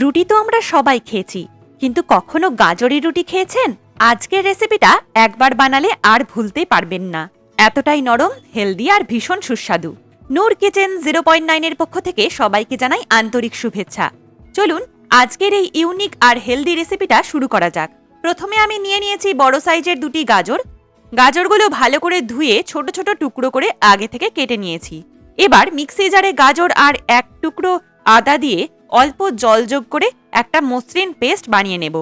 রুটি তো আমরা সবাই খেয়েছি। কিন্তু কখনো গাজরের রুটি খেয়েছেন? আজকের রেসিপিটা একবার বানালে আর ভুলতে পারবেন না। এতটাই নরম, হেলদি আর ভীষণ সুস্বাদু। নূর কিচেন জিরো পয়েন্ট নাইনের পক্ষ থেকে সবাইকে জানাই আন্তরিক শুভেচ্ছা। চলুন, আজকের এই ইউনিক আর হেলদি রেসিপিটা শুরু করা যাক। প্রথমে আমি নিয়ে নিয়েছি বড় সাইজের দুটি গাজর। গাজরগুলো ভালো করে ধুয়ে ছোট ছোট টুকরো করে আগে থেকে কেটে নিয়েছি। এবার মিক্সি জারে গাজর আর এক টুকরো আদা দিয়ে অল্প জল যোগ করে একটা মসৃণ পেস্ট বানিয়ে নেব।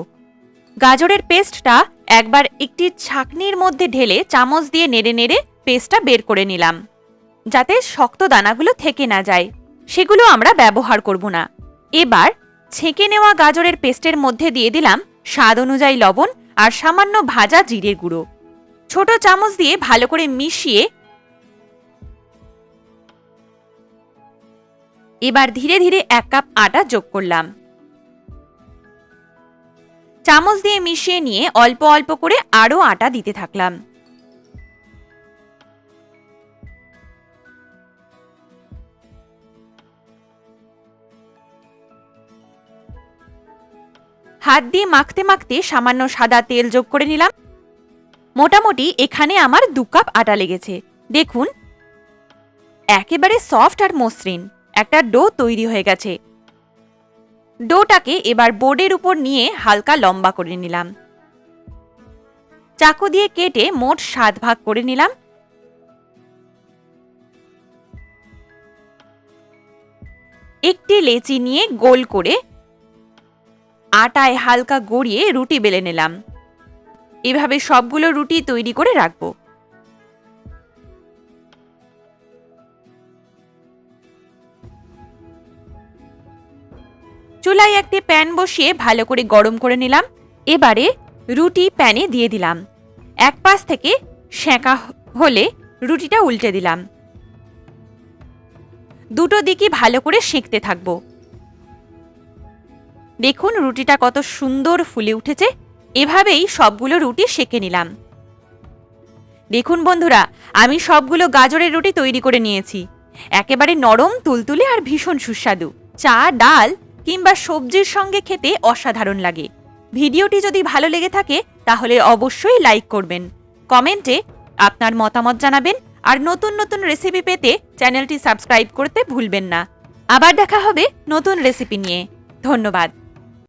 গাজরের পেস্টটা একবার একটি ছাকনির মধ্যে ঢেলে চামচ দিয়ে নেড়ে নেড়ে পেস্টটা বের করে নিলাম, যাতে শক্ত দানাগুলো থেকে না যায়। সেগুলো আমরা ব্যবহার করব না। এবার ছেঁকে নেওয়া গাজরের পেস্টের মধ্যে দিয়ে দিলাম স্বাদ অনুযায়ী লবণ আর সামান্য ভাজা জিরের গুঁড়ো। ছোট চামচ দিয়ে ভালো করে মিশিয়ে এবার ধীরে ধীরে এক কাপ আটা যোগ করলাম। চামচ দিয়ে মিশিয়ে নিয়ে অল্প অল্প করে আরও আটা দিতে থাকলাম। হাত দিয়ে মাখতে মাখতে সামান্য সাদা তেল যোগ করে নিলাম। মোটামুটি এখানে আমার দু কাপ আটা লেগেছে। দেখুন, একেবারে সফট আর মসৃণ। একটা ডো তৈরি হয়ে গেছে। ডোটাকে এবার বোর্ডের উপর নিয়ে হালকা লম্বা করে নিলাম। চাকু দিয়ে কেটে মোট সাত ভাগ করে নিলাম। একটি লেচি নিয়ে গোল করে আটায় হালকা গড়িয়ে রুটি বেলে নিলাম। এভাবে সবগুলো রুটি তৈরি করে রাখব। চুলায় একটি প্যান বসিয়ে ভালো করে গরম করে নিলাম। এবারে রুটি প্যানে দিয়ে দিলাম। এক পাশ থেকে সেঁকা হলে রুটিটা উল্টে দিলাম। দুটো দিকই ভালো করে সেঁকতে থাকব। দেখুন রুটিটা কত সুন্দর ফুলে উঠেছে। এভাবেই সবগুলো রুটি সেঁকে নিলাম। দেখুন বন্ধুরা, আমি সবগুলো গাজরের রুটি তৈরি করে নিয়েছি। একেবারে নরম, তুলতুলে আর ভীষণ সুস্বাদু। চা, ডাল কিংবা সবজির সঙ্গে খেতে অসাধারণ লাগে। ভিডিওটি যদি ভালো লেগে থাকে, তাহলে অবশ্যই লাইক করবেন। কমেন্টে আপনার মতামত জানাবেন আর নতুন নতুন রেসিপি পেতে চ্যানেলটি সাবস্ক্রাইব করতে ভুলবেন না। আবার দেখা হবে নতুন রেসিপি নিয়ে। ধন্যবাদ।